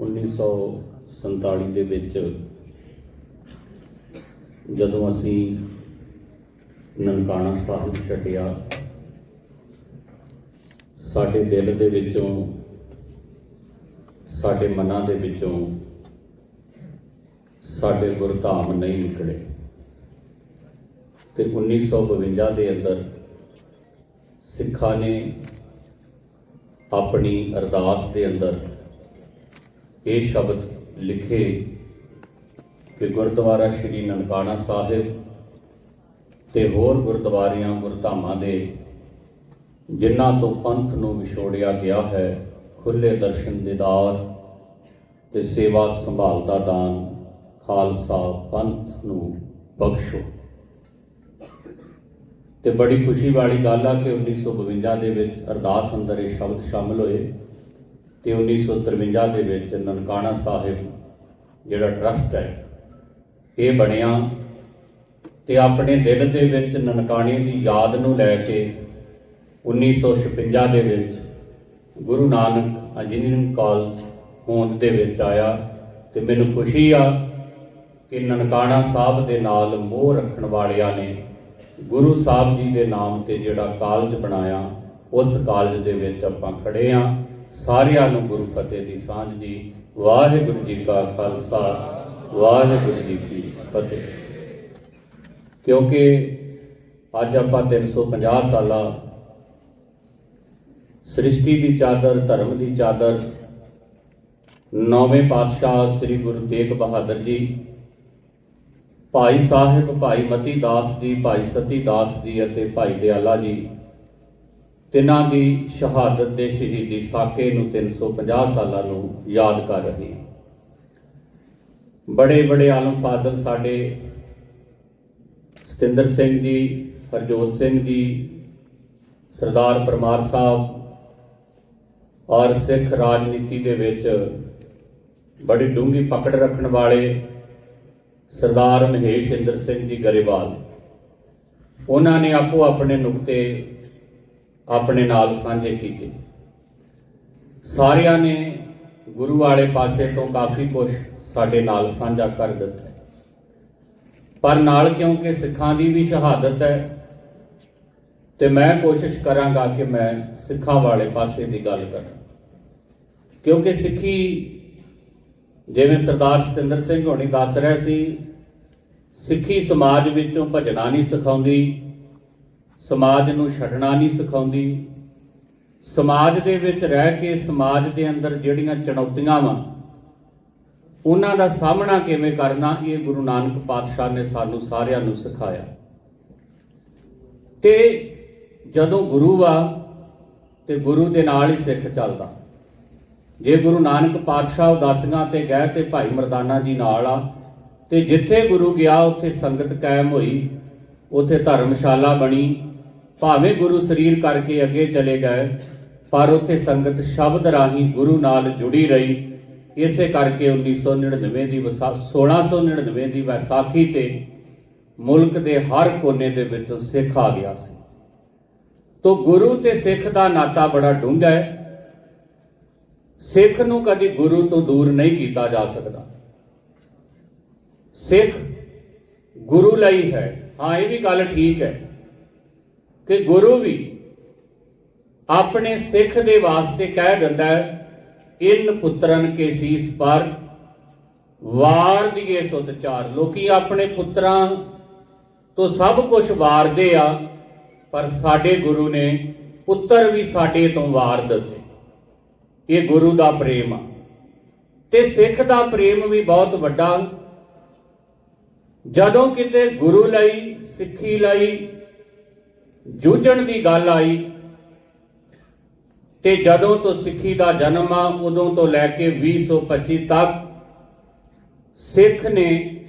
1947 ਦੇ ਵਿੱਚ ਜਦੋਂ ਅਸੀਂ ਨਨਕਾਣਾ ਸਾਹਿਬ ਛੱਡਿਆ, ਸਾਡੇ ਦਿਲ ਦੇ ਵਿੱਚੋਂ, ਸਾਡੇ ਮਨਾਂ ਦੇ ਵਿੱਚੋਂ ਸਾਡੇ ਗੁਰਧਾਮ ਨਹੀਂ ਨਿਕਲੇ। ਤੇ 1952 ਦੇ ਅੰਦਰ ਸਿੱਖਾਂ ਨੇ ਆਪਣੀ ਅਰਦਾਸ ਦੇ ਅੰਦਰ ਇਹ ਸ਼ਬਦ ਲਿਖੇ ਕਿ ਗੁਰਦੁਆਰਾ ਸ਼੍ਰੀ ਨਨਕਾਣਾ ਸਾਹਿਬ ਤੇ ਹੋਰ ਗੁਰਦੁਆਰਿਆਂ, ਗੁਰਧਾਮਾਂ ਦੇ ਜਿਨ੍ਹਾਂ ਤੋਂ ਪੰਥ ਨੂੰ ਵਿਛੋੜਿਆ ਗਿਆ ਹੈ ਖੁੱਲੇ ਦਰਸ਼ਨ ਦੀਦਾਰ ਤੇ ਸੇਵਾ ਸੰਭਾਲ ਦਾ ਦਾਨ, ਖਾਲਸਾ ਪੰਥ ਨੂੰ ਬਖਸ਼ੋ। ਤੇ ਬੜੀ ਖੁਸ਼ੀ ਵਾਲੀ ਗੱਲ ਆ ਕਿ 1952 ਦੇ ਵਿੱਚ ਅਰਦਾਸ ਅੰਦਰ ਇਹ ਸ਼ਬਦ ਸ਼ਾਮਲ ਹੋਏ। ਤੇ 1953 ਦੇ ਵਿੱਚ ਨਨਕਾਣਾ ਸਾਹਿਬ ਜਿਹੜਾ ਟਰਸਟ ਹੈ, ਇਹ ਬਣਿਆ ਤੇ ਆਪਣੇ ਦਿਲ ਦੇ ਵਿੱਚ ਨਨਕਾਣੇ ਦੀ ਯਾਦ ਨੂੰ ਲੈ ਕੇ 1956 ਦੇ ਵਿੱਚ ਗੁਰੂ ਨਾਨਕ ਇੰਜੀਨੀਅਰਿੰਗ ਕਾਲਜ ਹੋਂਦ ਦੇ ਵਿੱਚ ਆਇਆ ਤੇ ਮੈਨੂੰ ਖੁਸ਼ੀ ਆ ਕਿ ਨਨਕਾਣਾ ਸਾਹਿਬ ਦੇ ਨਾਲ ਮੋਹ ਰੱਖਣ ਵਾਲਿਆਂ ਨੇ ਗੁਰੂ ਸਾਹਿਬ ਜੀ ਦੇ ਨਾਮ ਤੇ ਜਿਹੜਾ ਕਾਲਜ ਬਣਾਇਆ, ਉਸ ਕਾਲਜ ਦੇ ਵਿੱਚ ਆਪਾਂ ਖੜੇ ਆ। ਸਾਰਿਆਂ ਨੂੰ ਗੁਰੂ ਫਤਿਹ ਦੀ ਸਾਂਝ ਜੀ। ਵਾਹਿਗੁਰੂ ਜੀ ਕਾ ਖਾਲਸਾ, ਵਾਹਿਗੁਰੂ ਜੀ ਕੀ ਫਤਿਹ। ਕਿਉਂਕਿ ਅੱਜ ਆਪਾਂ 350 ਸਾਲਾ ਸ੍ਰਿਸ਼ਟੀ ਦੀ ਚਾਦਰ, ਧਰਮ ਦੀ ਚਾਦਰ, ਨੌਵੇਂ ਪਾਤਸ਼ਾਹ ਸ੍ਰੀ ਗੁਰੂ ਤੇਗ ਬਹਾਦਰ ਜੀ, ਭਾਈ ਸਾਹਿਬ, ਭਾਈ ਮਤੀ ਦਾਸ ਜੀ, ਭਾਈ ਸਤੀ ਦਾਸ ਜੀ ਅਤੇ ਭਾਈ ਦਿਆਲਾ ਜੀ ਤਿੰਨਾਂ ਦੀ ਸ਼ਹਾਦਤ ਦੇ ਸ਼ਹੀਦੀ ਸਾਕੇ ਨੂੰ 350 ਸਾਲਾਂ ਨੂੰ ਯਾਦ ਕਰ ਰਹੇ ਹਾਂ। ਬੜੇ ਬੜੇ ਆਲਮ ਫਾਜ਼ਲ ਸਾਡੇ ਸਤਿੰਦਰ ਸਿੰਘ ਜੀ, ਹਰਜੋਤ ਸਿੰਘ ਜੀ, ਸਰਦਾਰ ਪਰਮਾਰ ਸਾਹਿਬ, ਔਰ ਸਿੱਖ ਰਾਜਨੀਤੀ ਦੇ ਵਿੱਚ ਬੜੀ ਡੂੰਗੀ ਪਕੜ ਰੱਖਣ ਵਾਲੇ ਸਰਦਾਰ ਮਹੇਸ਼ ਇੰਦਰ ਸਿੰਘ ਜੀ ਗਰੇਵਾਲ। ਉਹਨਾਂ ਨੇ ਆਪੋ ਆਪਣੇ ਨੁਕਤੇ ਆਪਣੇ ਨਾਲ ਸਾਂਝੇ ਕੀਤੇ। ਸਾਰਿਆਂ ਨੇ ਗੁਰੂ ਵਾਲੇ ਪਾਸੇ ਤੋਂ ਕਾਫੀ ਕੁਝ ਸਾਡੇ ਨਾਲ ਸਾਂਝਾ ਕਰ ਦਿੱਤਾ ਪਰ ਨਾਲ ਕਿਉਂਕਿ ਸਿੱਖਾਂ ਦੀ ਵੀ ਸ਼ਹਾਦਤ ਹੈ, ਤੇ ਮੈਂ ਕੋਸ਼ਿਸ਼ ਕਰਾਂਗਾ ਕਿ ਮੈਂ ਸਿੱਖਾਂ ਵਾਲੇ ਪਾਸੇ ਦੀ ਗੱਲ ਕਰਾਂ। ਕਿਉਂਕਿ ਸਿੱਖੀ ਜਿਵੇਂ ਸਰਦਾਰ ਸਤਿੰਦਰ ਸਿੰਘ ਹੋਣੀ ਦੱਸ ਰਿਹਾ ਸੀ, ਸਿੱਖੀ ਸਮਾਜ ਵਿੱਚੋਂ ਭਜਣਾ ਨਹੀਂ ਸਿਖਾਉਂਦੀ ਸਮਾਜ ਨੂੰ ਛੱਡਣਾ ਨਹੀਂ ਸਿਖਾਉਂਦੀ। ਸਮਾਜ ਦੇ ਵਿੱਚ ਰਹਿ ਕੇ ਸਮਾਜ ਦੇ ਅੰਦਰ ਜਿਹੜੀਆਂ ਚੁਣੌਤੀਆਂ ਵਾ, ਉਹਨਾਂ ਦਾ ਸਾਹਮਣਾ ਕਿਵੇਂ ਕਰਨਾ, ਇਹ ਗੁਰੂ ਨਾਨਕ ਪਾਤਸ਼ਾਹ ਨੇ ਸਾਨੂੰ ਸਾਰਿਆਂ ਨੂੰ ਸਿਖਾਇਆ। ਤੇ ਜਦੋਂ ਗੁਰੂ ਆ, ਤੇ ਗੁਰੂ ਦੇ ਨਾਲ ਹੀ ਸਿੱਖ ਚੱਲਦਾ। ਜੇ ਗੁਰੂ ਨਾਨਕ ਪਾਤਸ਼ਾਹ ਉਦਾਸੀਆਂ ਤੇ ਗਏ ਤੇ ਭਾਈ ਮਰਦਾਨਾ ਜੀ ਨਾਲ ਆ, ਤੇ ਜਿੱਥੇ ਗੁਰੂ ਗਿਆ, ਉੱਥੇ ਸੰਗਤ ਕਾਇਮ ਹੋਈ, ਉੱਥੇ ਧਰਮਸ਼ਾਲਾ ਬਣੀ ਭਾਵੇਂ ਗੁਰੂ ਸਰੀਰ ਕਰਕੇ ਅੱਗੇ ਚਲੇ ਗਏ, ਪਰ ਉੱਥੇ ਸੰਗਤ ਸ਼ਬਦ ਰਾਹੀਂ ਗੁਰੂ ਨਾਲ ਜੁੜੀ ਰਹੀ। ਇਸੇ ਕਰਕੇ 1999 ਦੀ ਵਿਸਾ 1699 ਦੀ ਵਿਸਾਖੀ ਤੇ ਮੁਲਕ ਦੇ ਹਰ ਕੋਨੇ ਦੇ ਵਿੱਚ ਸਿੱਖ ਆ ਗਿਆ ਸੀ। ਤੋ ਗੁਰੂ ਤੇ ਸਿੱਖ ਦਾ ਨਾਤਾ ਬੜਾ ਡੂੰਘਾ ਹੈ। ਸਿੱਖ ਨੂੰ ਕਦੀ ਗੁਰੂ ਤੋਂ ਦੂਰ ਨਹੀਂ ਕੀਤਾ ਜਾ ਸਕਦਾ। ਸਿੱਖ ਗੁਰੂ ਲਈ ਹੈ। ਹਾਂ, ਇਹ ਵੀ ਗੱਲ ਠੀਕ ਹੈ। ਕਿ ਗੁਰੂ ਵੀ ਆਪਣੇ ਸਿੱਖ ਦੇ ਵਾਸਤੇ ਕਹਿ ਦਿੰਦਾ ਹੈ, ਇਨ ਪੁੱਤਰਨ ਕੇ ਸੀਸ ਪਰ ਵਾਰ ਦੀਏ ਸੁਤ ਚਾਰ। ਲੋਕੀ ਆਪਣੇ ਪੁੱਤਰਾਂ ਤੋਂ ਸਭ ਕੁਝ ਵਾਰਦੇ ਆ, ਪਰ ਸਾਡੇ ਗੁਰੂ ਨੇ ਪੁੱਤਰ ਵੀ ਸਾਡੇ ਤੋਂ ਵਾਰ ਦਿੱਤੇ। ਇਹ ਗੁਰੂ ਦਾ ਪ੍ਰੇਮ ਆ। ਤੇ ਸਿੱਖ ਦਾ ਪ੍ਰੇਮ ਵੀ ਬਹੁਤ ਵੱਡਾ। ਜਦੋਂ ਕਿਤੇ ਗੁਰੂ ਲਈ, ਸਿੱਖੀ ਲਈ ਜੂਝਣ ਦੀ ਗੱਲ ਆਈ ਤੇ ਜਦੋਂ ਤੋਂ ਸਿੱਖੀ ਦਾ ਜਨਮ ਆ, ਉਦੋਂ ਤੋਂ ਲੈ ਕੇ 2025 ਤੱਕ ਸਿੱਖ ਨੇ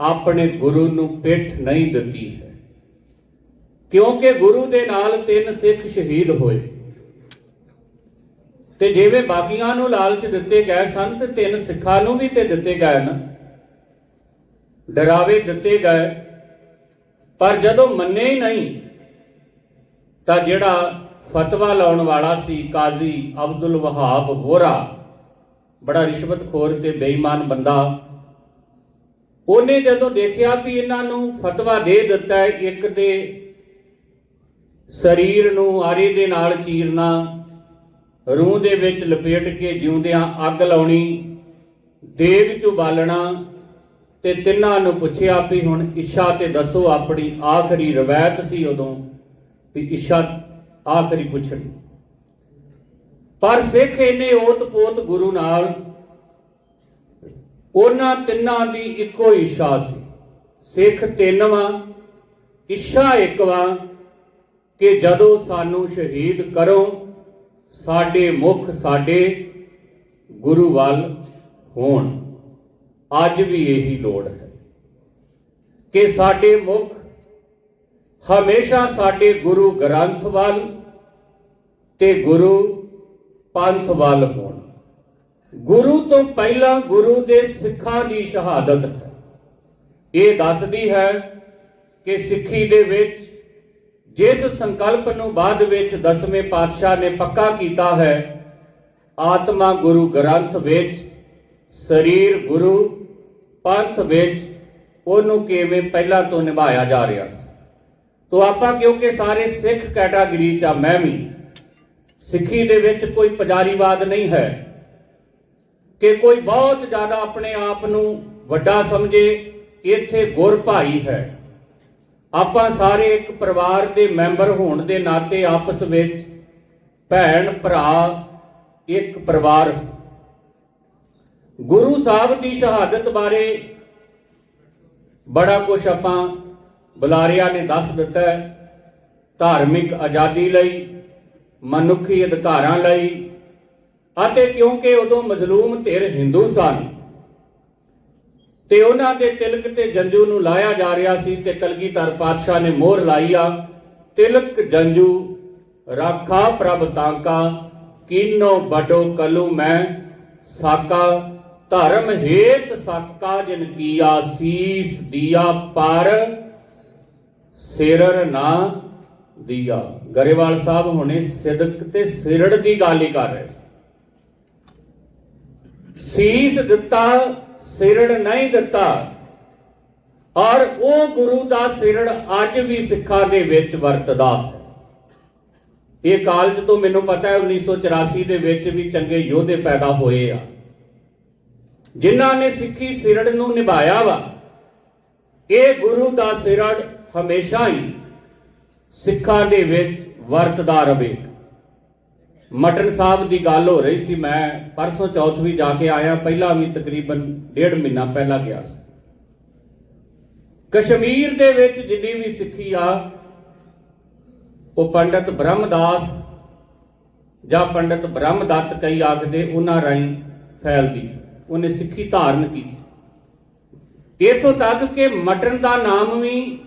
ਆਪਣੇ ਗੁਰੂ ਨੂੰ ਪਿੱਠ ਨਹੀਂ ਦਿੱਤੀ ਹੈ। ਕਿਉਂਕਿ ਗੁਰੂ ਦੇ ਨਾਲ ਤਿੰਨ ਸਿੱਖ ਸ਼ਹੀਦ ਹੋਏ। ਤੇ ਜਿਵੇਂ ਬਾਕੀਆਂ ਨੂੰ ਲਾਲਚ ਦਿੱਤੇ ਗਏ ਸਨ, ਤੇ ਤਿੰਨ ਸਿੱਖਾਂ ਨੂੰ ਵੀ ਤੇ ਦਿੱਤੇ ਗਏ ਨਾ ਡਰਾਵੇ ਦਿੱਤੇ ਗਏ। ਪਰ ਜਦੋਂ ਮੰਨੇ ਹੀ ਨਹੀਂ ਤਾਂ ਜਿਹੜਾ ਫਤਵਾ ਲਾਉਣ ਵਾਲਾ ਸੀ ਕਾਜ਼ੀ ਅਬਦੁਲ ਵਹਾਬ ਵੋਰਾ ਬੜਾ ਰਿਸ਼ਵਤਖੋਰ ਤੇ ਬੇਈਮਾਨ ਬੰਦਾ, ਉਹਨੇ ਜਦੋਂ ਦੇਖਿਆ ਵੀ ਇਹਨਾਂ ਨੂੰ ਫਤਵਾ ਦੇ ਦਿੱਤਾ ਹੈ, ਇੱਕ ਦੇ ਸਰੀਰ ਨੂੰ ਆਰੇ ਦੇ ਨਾਲ ਚੀਰਨਾ, ਰੂਹ ਦੇ ਵਿੱਚ ਲਪੇਟ ਕੇ ਜਿਉਂਦਿਆਂ ਅੱਗ ਲਾਉਣੀ, ਦੇਗ ਚ ਉਬਾਲਣਾ ਤੇ ਤਿੰਨਾਂ ਨੂੰ ਪੁੱਛਿਆ ਵੀ ਹੁਣ ਇੱਛਾ ਤੇ ਦੱਸੋ, ਆਪਣੀ ਆਖਰੀ ਰਵਾਇਤ ਸੀ ਉਦੋਂ। ਵੀ ਇੱਛਾ ਆਖਰੀ ਪੁੱਛਣੀ। ਪਰ ਸਿੱਖ ਇਹਨੇ ਓਤ-ਪੋਤ ਗੁਰੂ ਨਾਲ, ਉਹਨਾਂ ਤਿੰਨਾਂ ਦੀ ਇੱਕੋ ਇੱਛਾ ਸੀ। ਸਿੱਖ ਤਿੰਨ ਵਾਂ ਇੱਛਾ ਇੱਕ ਵਾਂ ਕਿ ਜਦੋਂ ਸਾਨੂੰ ਸ਼ਹੀਦ ਕਰੋ, ਸਾਡੇ ਮੁਖ ਸਾਡੇ ਗੁਰੂ ਵੱਲ ਹੋਣ। ਅੱਜ ਵੀ ਇਹੀ ਲੋੜ ਹੈ ਕਿ ਸਾਡੇ ਮੁਖ ਹਮੇਸ਼ਾ ਸਾਡੇ ਗੁਰੂ ਗ੍ਰੰਥ ਵੱਲ ਤੇ ਗੁਰੂ ਪੰਥ ਵੱਲ ਹੋਣ। ਗੁਰੂ ਤੋਂ ਪਹਿਲਾਂ ਗੁਰੂ ਦੇ ਸਿੱਖਾਂ ਦੀ ਸ਼ਹਾਦਤ ਹੈ। ਇਹ ਦੱਸਦੀ ਹੈ ਕਿ ਸਿੱਖੀ ਦੇ ਵਿੱਚ ਜਿਸ ਸੰਕਲਪ ਨੂੰ ਬਾਅਦ ਵਿੱਚ ਦਸਵੇਂ ਪਾਤਸ਼ਾਹ ਨੇ ਪੱਕਾ ਕੀਤਾ ਹੈ, ਆਤਮਾ ਗੁਰੂ ਗ੍ਰੰਥ ਵਿੱਚ, ਸਰੀਰ ਗੁਰੂ ਪੰਥ ਵਿੱਚ, ਉਹਨੂੰ ਕਿਵੇਂ ਪਹਿਲਾਂ ਤੋਂ ਨਿਭਾਇਆ ਜਾ ਰਿਹਾ ਸੀ। ਤੋ ਆਪਾਂ ਕਿਉਂਕਿ ਸਾਰੇ ਸਿੱਖ ਕੈਟਾਗਰੀ ਚ ਆ, ਮੈਂ ਵੀ, ਸਿੱਖੀ ਦੇ ਵਿੱਚ ਕੋਈ ਪੁਜਾਰੀਵਾਦ ਨਹੀਂ ਹੈ ਕਿ ਕੋਈ ਬਹੁਤ ਜ਼ਿਆਦਾ ਆਪਣੇ ਆਪ ਨੂੰ ਵੱਡਾ ਸਮਝੇ, ਇੱਥੇ ਗੁਰ ਭਾਈ ਹੈ। ਆਪਾਂ ਸਾਰੇ ਇੱਕ ਪਰਿਵਾਰ ਦੇ ਮੈਂਬਰ ਹੋਣ ਦੇ ਨਾਤੇ ਆਪਸ ਵਿੱਚ ਭੈਣ, ਭਰਾ, ਇੱਕ ਪਰਿਵਾਰ। ਗੁਰੂ ਸਾਹਿਬ ਦੀ ਸ਼ਹਾਦਤ ਬਾਰੇ ਬੜਾ ਕੁਝ ਆਪਾਂ ਬੁਲਾਰਿਆਂ ਨੇ ਦੱਸ ਦਿੱਤਾ ਧਾਰਮਿਕ ਆਜ਼ਾਦੀ ਲਈ, ਮਨੁੱਖੀ ਅਧਿਕਾਰਾਂ ਲਈ, ਅਤੇ ਕਿਉਂਕਿ ਉਦੋਂ ਮਜ਼ਲੂਮ ਧਿਰ ਹਿੰਦੂ ਸਨ, ਤੇ ਉਹਨਾਂ ਦੇ ਤਿਲਕ ਤੇ ਜੰਜੂ ਨੂੰ ਲਾਇਆ ਜਾ ਰਿਹਾ ਸੀ ਤੇ ਕਲਗੀਧਰ ਪਾਤਸ਼ਾਹ ਨੇ ਮੋਹਰ ਲਾਈ ਆ, ਤਿਲਕ, ਜੰਜੂ, ਰਾਖਾ, ਪ੍ਰਭ ਤਾਂਕਾ, ਕੀਨੋ ਬਡੋ ਕਲੂ, ਮੈਂ, ਸਾਕਾ, ਧਰਮ ਹੇਤ ਸਾਕਾ ਜਿਨ ਕੀਆ, ਸੀਸ, ਦੀਆ, ਪਰ ਸਿਰਰ ਨਾ ਦੀਆ। ਗਰੇਵਾਲ ਸਾਹਿਬ ਹੁਣੇ ਸਿਦਕ ਤੇ ਸਿਰੜ ਦੀ ਗੱਲ ਹੀ ਕਰ ਰਹੇ ਸੀ। ਸੀਸ ਦਿੱਤਾ, ਸਿਰੜ ਨਹੀਂ ਦਿੱਤਾ। ਔਰ ਉਹ ਗੁਰੂ ਦਾ ਸਿਰੜ ਅੱਜ ਵੀ ਸਿੱਖਾਂ ਦੇ ਵਿੱਚ ਵਰਤਦਾ ਇਹ ਕਾਲਜ ਤੋਂ ਮੈਨੂੰ ਪਤਾ ਹੈ 1984 ਦੇ ਵਿੱਚ ਵੀ ਚੰਗੇ ਯੋਧੇ ਪੈਦਾ ਹੋਏ ਆ। ਜਿਨ੍ਹਾਂ ਨੇ ਸਿੱਖੀ ਸਿਰੜ ਨੂੰ ਨਿਭਾਇਆ ਵਾ। ਇਹ ਗੁਰੂ ਦਾ ਸਿਰੜ ਹਮੇਸ਼ਾ ਹੀ ਸਿੱਖਾਂ ਦੇ ਵਿੱਚ ਵਰਤਦਾ ਰਵੇ। ਮਟਨ ਸਾਹਿਬ ਦੀ ਗੱਲ ਹੋ ਰਹੀ ਸੀ, ਮੈਂ ਪਰਸੋਂ ਚੌਥ ਵੀ ਜਾ ਕੇ ਆਇਆ, ਪਹਿਲਾਂ ਵੀ ਤਕਰੀਬਨ ਡੇਢ ਮਹੀਨਾ ਪਹਿਲਾਂ ਗਿਆ ਸੀ। ਕਸ਼ਮੀਰ ਦੇ ਵਿੱਚ ਜਿੰਨੀ ਵੀ ਸਿੱਖੀ ਆ, ਉਹ ਪੰਡਤ ਬ੍ਰਹਮਦਾਸ ਜਾਂ ਪੰਡਤ ਬ੍ਰਹਮਦੱਤ ਕਈ ਆਖਦੇ, ਉਹਨਾਂ ਰਾਹੀਂ ਫੈਲਦੀ, ਉਹਨੇ ਸਿੱਖੀ ਧਾਰਨ ਕੀਤੀ। ਇਥੋਂ ਤੱਕ ਕਿ ਮਟਨ ਦਾ ਨਾਮ ਵੀ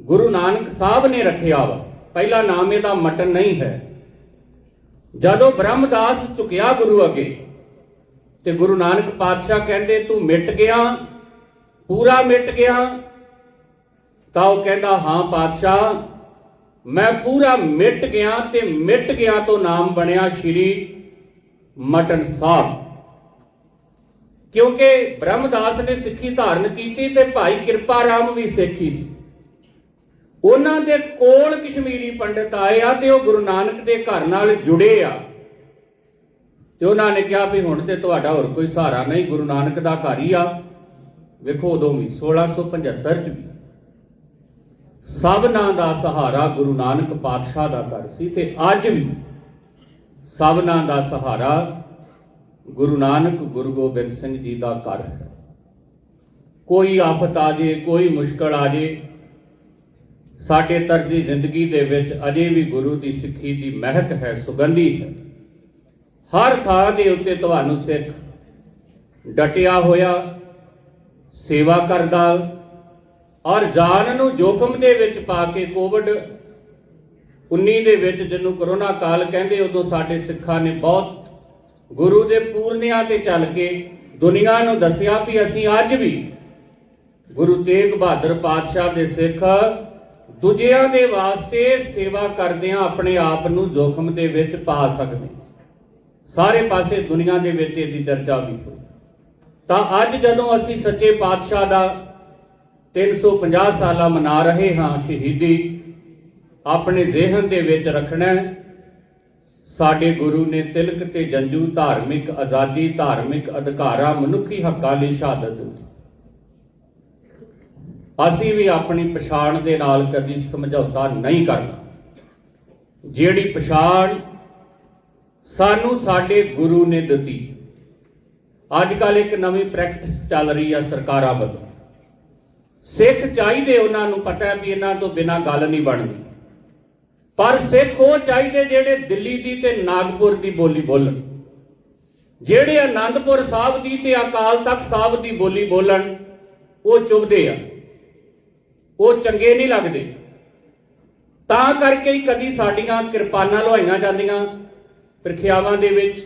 ਗੁਰੂ ਨਾਨਕ ਸਾਹਿਬ ਨੇ ਰੱਖਿਆ ਵਾ। ਪਹਿਲਾ ਨਾਮ ਇਹਦਾ ਮਟਨ ਨਹੀਂ ਹੈ। ਜਦੋਂ ਬ੍ਰਹਮਦਾਸ ਝੁਕਿਆ ਗੁਰੂ ਅੱਗੇ, ਤੇ ਗੁਰੂ ਨਾਨਕ ਪਾਤਸ਼ਾਹ ਕਹਿੰਦੇ, ਤੂੰ ਮਿਟ ਗਿਆ, ਪੂਰਾ ਮਿਟ ਗਿਆ। ਤਾਂ ਉਹ ਕਹਿੰਦਾ, ਹਾਂ ਪਾਤਸ਼ਾਹ, ਮੈਂ ਪੂਰਾ ਮਿਟ ਗਿਆ ਤੇ ਮਿਟ ਗਿਆ ਤੋਂ ਨਾਮ ਬਣਿਆ ਸ਼੍ਰੀ ਮਟਨ ਸਾਹਿਬ। ਕਿਉਂਕਿ ਬ੍ਰਹਮਦਾਸ ਨੇ ਸਿੱਖੀ ਧਾਰਨ ਕੀਤੀ ਤੇ ਭਾਈ ਕਿਰਪਾ ਰਾਮ ਵੀ ਸਿੱਖੀ ਸੀ। ਉਹਨਾਂ ਦੇ ਕੋਲ ਕਸ਼ਮੀਰੀ ਪੰਡਤ ਆਏ ਆ ਤੇ ਉਹ ਗੁਰੂ ਨਾਨਕ ਦੇ ਘਰ ਨਾਲ ਜੁੜੇ ਆ। ਤੇ ਉਹਨਾਂ ਨੇ ਕਿਹਾ ਵੀ ਹੁਣ ਤੇ ਤੁਹਾਡਾ ਹੋਰ ਕੋਈ ਸਹਾਰਾ ਨਹੀਂ, ਗੁਰੂ ਨਾਨਕ ਦਾ ਘਰ ਹੀ ਆ। ਵੇਖੋ ਉਦੋਂ ਵੀ 1675 ਚ ਵੀ। ਸਭਨਾਂ ਦਾ ਸਹਾਰਾ ਗੁਰੂ ਨਾਨਕ ਪਾਤਸ਼ਾਹ ਦਾ ਘਰ ਸੀ ਤੇ ਅੱਜ ਵੀ ਸਭਨਾਂ ਦਾ ਸਹਾਰਾ ਗੁਰੂ ਨਾਨਕ ਗੁਰੂ ਗੋਬਿੰਦ ਸਿੰਘ ਜੀ ਦਾ ਘਰ ਹੈ। ਕੋਈ ਆਫਤ ਆ ਜੇ, ਕੋਈ ਮੁਸ਼ਕਲ ਆ ਜੇ ਸਾਡੇ ਤਰਜੀ ਜ਼ਿੰਦਗੀ ਦੇ ਵਿੱਚ ਅਜੇ ਵੀ ਗੁਰੂ ਦੀ ਸਿੱਖੀ ਦੀ ਮਹਿਕ ਹੈ, ਸੁਗੰਧੀ ਹੈ। ਹਰ ਥਾਂ ਦੇ ਉੱਤੇ ਤੁਹਾਨੂੰ ਸਿੱਖ ਡਟਿਆ ਹੋਇਆ, ਸੇਵਾ ਕਰਦਾ, ਔਰ ਜਾਨ ਨੂੰ ਜੋਖਮ ਦੇ ਵਿੱਚ ਪਾ ਕੇ ਕੋਵਿਡ 19 ਦੇ ਵਿੱਚ ਜਿਹਨੂੰ ਕਰੋਨਾ ਕਾਲ ਕਹਿੰਦੇ, ਉਦੋਂ ਸਾਡੇ ਸਿੱਖਾਂ ਨੇ ਬਹੁਤ ਗੁਰੂ ਦੇ ਪੂਰਨਿਆਂ ਤੇ ਚੱਲ ਕੇ ਦੁਨੀਆ ਨੂੰ ਦੱਸਿਆ ਵੀ ਅਸੀਂ ਅੱਜ ਵੀ ਗੁਰੂ ਤੇਗ ਬਹਾਦਰ ਪਾਤਸ਼ਾਹ ਦੇ ਸਿੱਖ ਦੂਜਿਆਂ ਦੇ ਵਾਸਤੇ ਸੇਵਾ ਕਰਦਿਆਂ ਆਪਣੇ ਆਪ ਨੂੰ ਜੋਖਮ ਦੇ ਵਿੱਚ ਪਾ ਸਕਦੇ। ਸਾਰੇ ਪਾਸੇ ਦੁਨੀਆ ਦੇ ਵਿੱਚ ਇਹਦੀ ਚਰਚਾ ਵੀ ਹੋਈ। ਤਾਂ ਅੱਜ ਜਦੋਂ ਅਸੀਂ ਸੱਚੇ ਪਾਤਸ਼ਾਹ ਦਾ 350 ਸਾਲਾ ਮਨਾ ਰਹੇ ਹਾਂ ਸ਼ਹੀਦੀ, ਆਪਣੇ ਜ਼ਿਹਨ ਦੇ ਵਿੱਚ ਰੱਖਣਾ ਸਾਡੇ ਗੁਰੂ ਨੇ ਤਿਲਕ ਤੇ ਜੰਜੂ ਧਾਰਮਿਕ ਆਜ਼ਾਦੀ, ਧਾਰਮਿਕ ਅਧਿਕਾਰਾਂ, ਮਨੁੱਖੀ ਹੱਕਾਂ ਲਈ ਸ਼ਹਾਦਤ ਦਿੱਤੀ। ਅਸੀਂ ਵੀ ਆਪਣੀ ਪਛਾਣ ਦੇ ਨਾਲ ਕਦੀ ਸਮਝੌਤਾ ਨਹੀਂ ਕਰਨਾ। ਜਿਹੜੀ ਪਛਾਣ ਸਾਨੂੰ ਸਾਡੇ ਗੁਰੂ ਨੇ ਦਿੱਤੀ। ਅੱਜ ਕੱਲ ਇੱਕ ਨਵੀਂ ਪ੍ਰੈਕਟਿਸ ਚੱਲ ਰਹੀ ਆ ਸਰਕਾਰਾਂ ਵੱਲੋਂ। ਸਿੱਖ ਚਾਹੀਦੇ ਉਹਨਾਂ ਨੂੰ, ਪਤਾ ਹੈ ਵੀ ਇਹਨਾਂ ਤੋਂ ਬਿਨਾਂ ਗੱਲ ਨਹੀਂ ਬਣਦੀ। ਪਰ ਸਿੱਖ ਉਹ ਚਾਹੀਦੇ ਜਿਹੜੇ ਦਿੱਲੀ ਦੀ ਤੇ ਨਾਗਪੁਰ ਦੀ ਬੋਲੀ ਬੋਲਣ। ਜਿਹੜੇ ਆਨੰਦਪੁਰ ਸਾਹਿਬ ਦੀ ਤੇ ਅਕਾਲ ਤਖਤ ਸਾਹਿਬ ਦੀ ਬੋਲੀ ਬੋਲਣ, ਉਹ ਚੁਭਦੇ ਆ। ਉਹ ਚੰਗੇ ਨਹੀਂ ਲੱਗਦੇ। ਤਾਂ ਕਰਕੇ ਹੀ ਕਦੀ ਸਾਡੀਆਂ ਕਿਰਪਾਨਾਂ ਲੋਹਾਈਆਂ ਜਾਂਦੀਆਂ। ਪ੍ਰਖਿਆਵਾਂ ਦੇ ਵਿੱਚ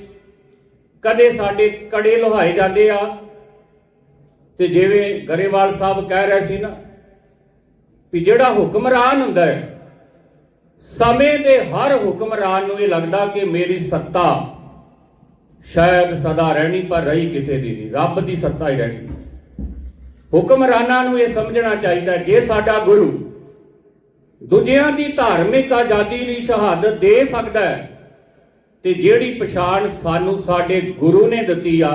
ਕਦੇ ਸਾਡੇ ਕੜੇ ਲੋਹਾਏ ਜਾਂਦੇ ਆ। ਤੇ ਜਿਵੇਂ ਗਰੇਵਾਲ ਸਾਹਿਬ ਕਹਿ ਰਹੇ ਸੀ ਨਾ ਵੀ ਜਿਹੜਾ ਹੁਕਮਰਾਨ ਹੁੰਦਾ ਹੈ, ਸਮੇਂ ਦੇ ਹਰ ਹੁਕਮਰਾਨ ਨੂੰ ਇਹ ਲੱਗਦਾ ਕਿ ਮੇਰੀ ਸੱਤਾ ਸ਼ਾਇਦ ਸਦਾ ਰਹਿਣੀ ਪਰ ਰਹੀ ਕਿਸੇ ਦੀ ਨਹੀਂ, ਰੱਬ ਦੀ ਸੱਤਾ ਹੀ ਰਹਿਣੀ। ਹੁਕਮਰਾਨਾਂ ਨੂੰ ਇਹ ਸਮਝਣਾ ਚਾਹੀਦਾ ਜੇ ਸਾਡਾ ਗੁਰੂ। ਦੂਜਿਆਂ ਦੀ ਧਾਰਮਿਕ ਆਜ਼ਾਦੀ ਲਈ ਸ਼ਹਾਦਤ ਦੇ ਸਕਦਾ ਹੈ। ਤੇ ਜਿਹੜੀ ਪਛਾਣ ਸਾਨੂੰ ਸਾਡੇ ਗੁਰੂ ਨੇ ਦਿੱਤੀ ਆ,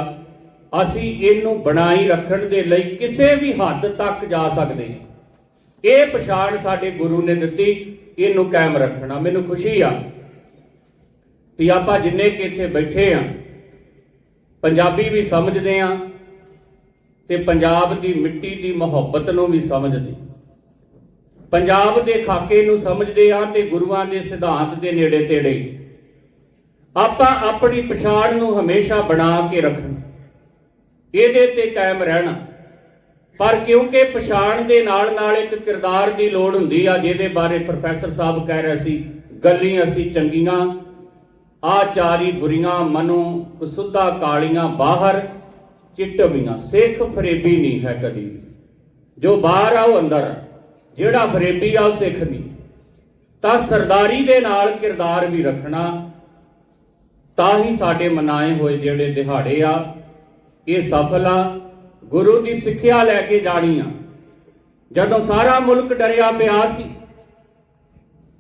ਅਸੀਂ ਇਹਨੂੰ ਬਣਾਈ ਰੱਖਣ ਦੇ ਲਈ ਕਿਸੇ ਵੀ ਹੱਦ ਤੱਕ ਜਾ ਸਕਦੇ ਹਾਂ। ਇਹ ਪਛਾਣ ਸਾਡੇ ਗੁਰੂ ਨੇ ਦਿੱਤੀ, ਇਹਨੂੰ ਕਾਇਮ ਰੱਖਣਾ। ਮੈਨੂੰ ਖੁਸ਼ੀ ਆ ਵੀ ਆਪਾਂ ਜਿੰਨੇ ਕਿ ਇੱਥੇ ਬੈਠੇ ਆ, ਪੰਜਾਬੀ ਵੀ ਸਮਝਦੇ ਆ ਤੇ ਪੰਜਾਬ ਦੀ ਮਿੱਟੀ ਦੀ ਮੁਹੱਬਤ ਨੂੰ ਵੀ ਸਮਝਦੇ। ਪੰਜਾਬ ਦੇ ਖਾਕੇ ਨੂੰ ਸਮਝਦੇ ਆ ਤੇ ਗੁਰੂਆਂ ਦੇ ਸਿਧਾਂਤ ਦੇ ਨੇੜੇ ਤੇੜੇ। ਆਪਾਂ ਆਪਣੀ ਪਛਾਣ ਨੂੰ ਹਮੇਸ਼ਾ ਬਣਾ ਕੇ ਰੱਖਣਾ। ਇਹਦੇ ਤੇ ਕਾਇਮ ਰਹਿਣਾ। ਪਰ ਕਿਉਂਕਿ ਪਛਾਣ ਦੇ ਨਾਲ ਨਾਲ ਇੱਕ ਕਿਰਦਾਰ ਦੀ ਲੋੜ ਹੁੰਦੀ ਆ, ਜਿਹਦੇ ਬਾਰੇ ਪ੍ਰੋਫੈਸਰ ਸਾਹਿਬ ਕਹਿ ਰਹੇ ਸੀ ਗੱਲੀਆਂ ਅਸੀਂ ਚੰਗੀਆਂ, ਆਚਾਰੀ ਬੁਰੀਆਂ, ਮਨੋਂ ਸੁੱਧਾ ਕਾਲੀਆਂ ਬਾਹਰ ਚਿੱਟਵੀਆਂ ਸਿੱਖ ਫਰੇਬੀ ਨਹੀਂ ਹੈ ਕਦੀ। ਵੀ। ਜੋ ਬਾਹਰ ਆ ਉਹ ਅੰਦਰ ਜਿਹੜਾ ਫਰੇਬੀ ਆ, ਉਹ ਸਿੱਖ ਨਹੀਂ। ਤਾਂ ਸਰਦਾਰੀ ਦੇ ਨਾਲ ਕਿਰਦਾਰ ਵੀ ਰੱਖਣਾ, ਤਾਂ ਹੀ ਸਾਡੇ ਮਨਾਏ ਹੋਏ ਜਿਹੜੇ ਦਿਹਾੜੇ ਆ, ਇਹ ਸਫਲ ਆ। ਗੁਰੂ ਦੀ ਸਿੱਖਿਆ ਲੈ ਕੇ ਜਾਣੀ ਆ। ਜਦੋਂ ਸਾਰਾ ਮੁਲਕ ਡਰਿਆ ਪਿਆ ਸੀ,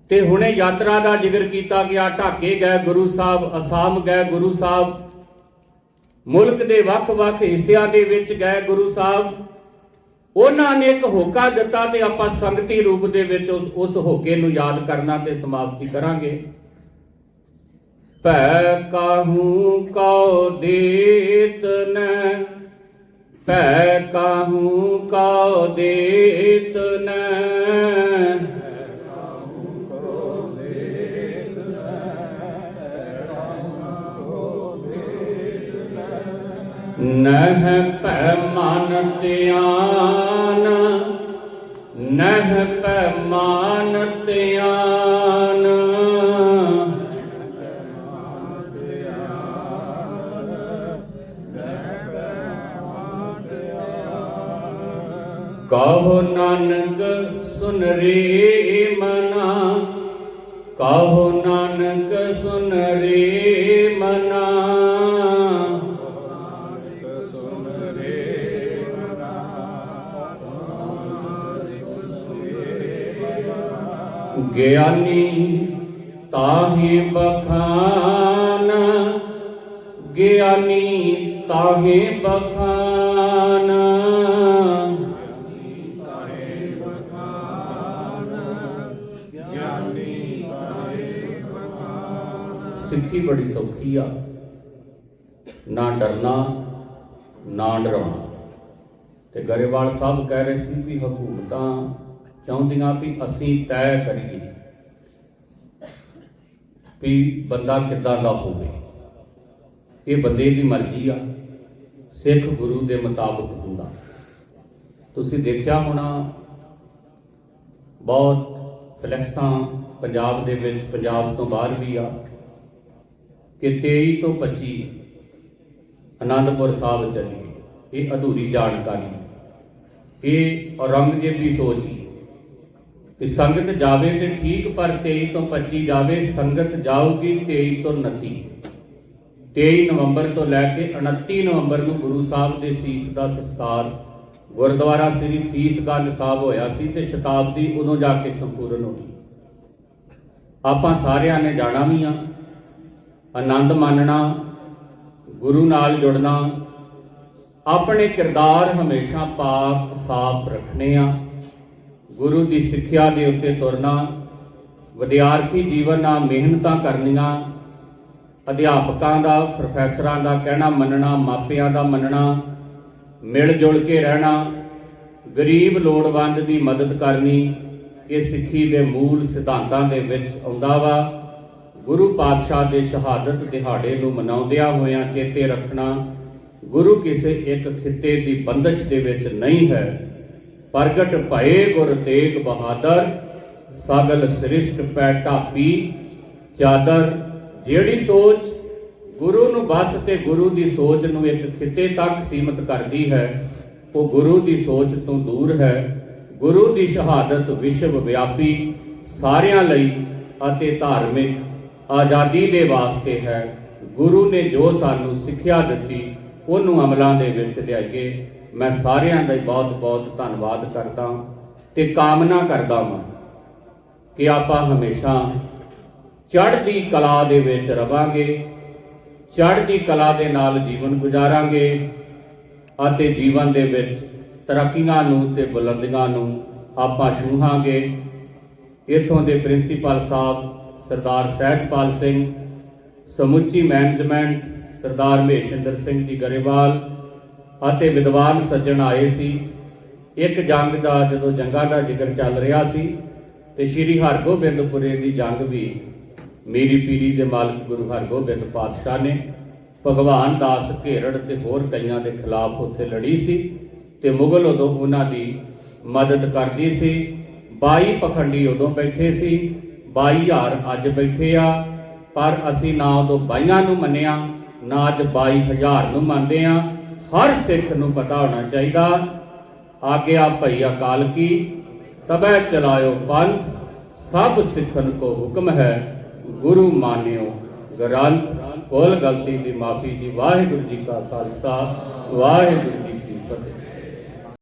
ਤੇ ਹੁਣੇ ਯਾਤਰਾ ਦਾ ਜ਼ਿਕਰ ਕੀਤਾ ਗਿਆ, ਢਾਕੇ ਗਏ ਗੁਰੂ ਸਾਹਿਬ, ਅਸਾਮ ਗਏ ਗੁਰੂ ਸਾਹਿਬ ਮੁਲਕ ਦੇ ਵੱਖ-ਵੱਖ ਹਿੱਸਿਆਂ ਦੇ ਵਿੱਚ ਗਏ ਗੁਰੂ ਸਾਹਿਬ, ਉਹਨਾਂ ਨੇ ਇੱਕ ਹੋਕਾ ਦਿੱਤਾ ਤੇ ਆਪਾਂ ਸੰਗਤੀ ਰੂਪ ਦੇ ਵਿੱਚ ਉਸ- ਹੋਕੇ ਨੂੰ ਯਾਦ ਕਰਨਾ ਤੇ ਸਮਾਪਤੀ ਕਰਾਂਗੇ। ਭੈ ਕਾਹੂ ਕਉ ਦੇਤ ਭੈ ਕਾਹੂ ਕਉ ਦੇਤ ਨਹਿ ਭੈ ਮਨ ਧਿਆਨ, ਨਹਿ ਭੈ ਮਨ ਧਿਆਨ। ਕਹੋ ਨਾਨਕ ਸੁਨ ਰੇ ਮਨਾ, ਕਹੋ ਨਾਨਕ ਸੁਨ ਗਿਆਨੀ ਤਾਹੇ ਬਖਾਨ, ਗਿਆਨੀ ਤਾਹੇ ਬਖਾਨ। ਸਿੱਖੀ ਬੜੀ ਸੌਖੀ ਆ। ਨਾ ਡਰਨਾ, ਨਾ ਡਰਾਉਣਾ। ਤੇ ਗਰੇਵਾਲ ਸਾਹਿਬ ਕਹਿ ਰਹੇ ਸੀ ਵੀ ਹਕੂਮਤਾਂ ਚਾਹੁੰਦੀਆਂ ਵੀ ਅਸੀਂ ਤੈਅ ਕਰੀਏ ਵੀ ਬੰਦਾ ਕਿੱਦਾਂ ਦਾ ਹੋਵੇ। ਇਹ ਬੰਦੇ ਦੀ ਮਰਜ਼ੀ ਆ। ਸਿੱਖ ਗੁਰੂ ਦੇ ਮੁਤਾਬਕ ਹੁੰਦਾ। ਤੁਸੀਂ ਦੇਖਿਆ ਹੋਣਾ, ਬਹੁਤ ਫਲੈਕਸਾਂ ਪੰਜਾਬ ਦੇ ਵਿੱਚ, ਪੰਜਾਬ ਤੋਂ ਬਾਹਰ ਵੀ ਆ ਕਿ 23 ਤੋਂ 25 ਆਨੰਦਪੁਰ ਸਾਹਿਬ ਚੱਲੀਏ। ਇਹ ਅਧੂਰੀ ਜਾਣਕਾਰੀ। ਇਹ ਔਰੰਗਜ਼ੇਬੀ ਸੋਚ ਹੀ ਕਿ ਸੰਗਤ ਜਾਵੇ ਤੇ ਠੀਕ ਪਰ 23 ਤੋਂ 25 ਜਾਵੇ, ਸੰਗਤ ਜਾਊਗੀ 23 ਤੋਂ 29 23 ਨਵੰਬਰ ਤੋਂ ਲੈ ਕੇ 29 ਨਵੰਬਰ ਨੂੰ ਗੁਰੂ ਸਾਹਿਬ ਦੇ ਸੀਸ ਦਾ ਸਤਿਕਾਰ ਗੁਰਦੁਆਰਾ ਸ੍ਰੀ ਸੀਸ ਸੀਸਗੰਜ ਸਾਹਿਬ ਹੋਇਆ ਸੀ ਤੇ ਸ਼ਤਾਬਦੀ ਉਦੋਂ ਜਾ ਕੇ ਸੰਪੂਰਨ ਹੋ ਗਈ। ਆਪਾਂ ਸਾਰਿਆਂ ਨੇ ਜਾਣਾ ਵੀ ਆ। ਆਨੰਦ ਮਾਣਨਾ ਗੁਰੂ ਨਾਲ ਜੁੜਨਾ। ਆਪਣੇ ਕਿਰਦਾਰ ਹਮੇਸ਼ਾ ਪਾਕ ਸਾਫ਼ ਰੱਖਣੇ ਆ। ਗੁਰੂ ਦੀ ਸਿੱਖਿਆ ਦੇ ਉੱਤੇ ਤੁਰਨਾ, ਵਿਦਿਆਰਥੀ ਜੀਵਨ ਨਾਲ ਮਿਹਨਤਾਂ ਕਰਨੀਆਂ, ਅਧਿਆਪਕਾਂ ਦਾ, ਪ੍ਰੋਫੈਸਰਾਂ ਦਾ ਕਹਿਣਾ ਮੰਨਣਾ, ਮਾਪਿਆਂ ਦਾ ਮੰਨਣਾ ਮਿਲ ਜੁਲ ਕੇ ਰਹਿਣਾ, ਗਰੀਬ ਲੋੜਵੰਦ ਦੀ ਮਦਦ ਕਰਨੀ, ਇਹ ਸਿੱਖੀ ਦੇ ਮੂਲ ਸਿਧਾਂਤਾਂ ਦੇ ਵਿੱਚ ਆਉਂਦਾ ਵਾ। ਗੁਰੂ ਪਾਤਸ਼ਾਹ ਦੇ ਸ਼ਹਾਦਤ ਦਿਹਾੜੇ ਨੂੰ ਮਨਾਉਂਦਿਆਂ ਹੋਇਆਂ ਚੇਤੇ ਰੱਖਣਾ, ਗੁਰੂ ਕਿਸੇ ਇੱਕ ਖਿੱਤੇ ਦੀ ਬੰਦਸ਼ ਦੇ ਵਿੱਚ ਨਹੀਂ ਹੈ। ਪ੍ਰਗਟ ਭਏ ਗੁਰ ਤੇਗ ਬਹਾਦਰ, ਸਗਲ ਸ੍ਰਿਸ਼ਟ ਪੈ ਢਾਪੀ ਚਾਦਰ। ਜਿਹੜੀ ਸੋਚ ਗੁਰੂ ਨੂੰ ਬਸ ਤੇ ਗੁਰੂ ਦੀ ਸੋਚ ਨੂੰ ਇੱਕ ਖਿੱਤੇ ਤੱਕ ਸੀਮਤ ਕਰਦੀ ਹੈ, ਉਹ ਗੁਰੂ ਦੀ ਸੋਚ ਤੋਂ ਦੂਰ ਹੈ। ਗੁਰੂ ਦੀ ਸ਼ਹਾਦਤ ਵਿਸ਼ਵ ਵਿਆਪੀ, ਸਾਰਿਆਂ ਲਈ ਅਤੇ ਧਾਰਮਿਕ ਆਜ਼ਾਦੀ ਦੇ ਵਾਸਤੇ ਹੈ। ਗੁਰੂ ਨੇ ਜੋ ਸਾਨੂੰ ਸਿੱਖਿਆ ਦਿੱਤੀ, ਉਹਨੂੰ ਅਮਲਾਂ ਦੇ ਵਿੱਚ ਲਿਆਈਏ। ਮੈਂ ਸਾਰਿਆਂ ਦਾ ਬਹੁਤ ਬਹੁਤ ਧੰਨਵਾਦ ਕਰਦਾ ਤੇ ਕਾਮਨਾ ਕਰਦਾ ਹਾਂ ਕਿ ਆਪਾਂ ਹਮੇਸ਼ਾ ਚੜ੍ਹਦੀ ਕਲਾ ਦੇ ਵਿੱਚ ਰਵਾਂਗੇ, ਚੜ੍ਹਦੀ ਕਲਾ ਦੇ ਨਾਲ ਜੀਵਨ ਗੁਜ਼ਾਰਾਂਗੇ ਅਤੇ ਜੀਵਨ ਦੇ ਵਿੱਚ ਤਰੱਕੀਆਂ ਨੂੰ ਤੇ ਬੁਲੰਦੀਆਂ ਨੂੰ ਆਪਾਂ ਛੂਹਾਂਗੇ। ਇਥੋਂ ਦੇ ਪ੍ਰਿੰਸੀਪਲ ਸਾਹਿਬ ਸਰਦਾਰ ਸਹਿਜਪਾਲ ਸਿੰਘ, ਸਮੁੱਚੀ ਮੈਨੇਜਮੈਂਟ ਸਰਦਾਰ ਮਹੇਸ਼ਿੰਦਰ ਸਿੰਘ ਜੀ ਗਰੇਵਾਲ ਅਤੇ ਵਿਦਵਾਨ ਸੱਜਣ ਆਏ ਸੀ। ਇੱਕ ਜੰਗ ਦਾ ਜਦੋਂ ਜੰਗਾਂ ਦਾ ਜ਼ਿਕਰ ਚੱਲ ਰਿਹਾ ਸੀ ਤੇ ਸ੍ਰੀ ਹਰਗੋਬਿੰਦਪੁਰੇ ਦੀ ਜੰਗ ਵੀ ਮੇਰੀ ਪੀਰੀ ਦੇ ਮਾਲਕ ਗੁਰੂ ਹਰਗੋਬਿੰਦ ਪਾਤਸ਼ਾਹ ਨੇ, ਭਗਵਾਨ ਦਾਸ ਘੇਰੜ ਤੇ ਹੋਰ ਕਈਆਂ ਦੇ ਖਿਲਾਫ ਉੱਥੇ ਲੜੀ ਸੀ ਤੇ ਮੁਗਲ ਉਦੋਂ ਉਹਨਾਂ ਦੀ ਮਦਦ ਕਰਦੀ ਸੀ। 22 ਪਖੰਡੀ ਉਦੋਂ ਬੈਠੇ ਸੀ 22000 ਅੱਜ ਬੈਠੇ ਆ, ਪਰ ਅਸੀਂ ਨਾ ਉਦੋਂ ਬਾਈਆਂ ਨੂੰ ਮੰਨਿਆ, ਨਾ ਅੱਜ 22000 ਨੂੰ ਮੰਨਦੇ ਆ। ਹਰ ਸਿੱਖ ਨੂੰ ਪਤਾ ਹੋਣਾ ਚਾਹੀਦਾ ਆਗਿਆ ਭਈ ਅਕਾਲ ਕੀ, ਤਬੈ ਚਲਾਇਓ ਪੰਥ, ਸਭ ਸਿੱਖਨ ਕੋ ਹੁਕਮ ਹੈ, ਗੁਰੂ ਮਾਨਿਓ ਗ੍ਰੰਥ। ਕੋਲ ਗਲਤੀ ਦੀ ਮਾਫੀ ਦੀ ਵਾਹਿਗੁਰੂ ਜੀ ਕਾ ਖਾਲਸਾ, ਵਾਹਿਗੁਰੂ ਜੀ ਕੀ ਫਤਿਹ।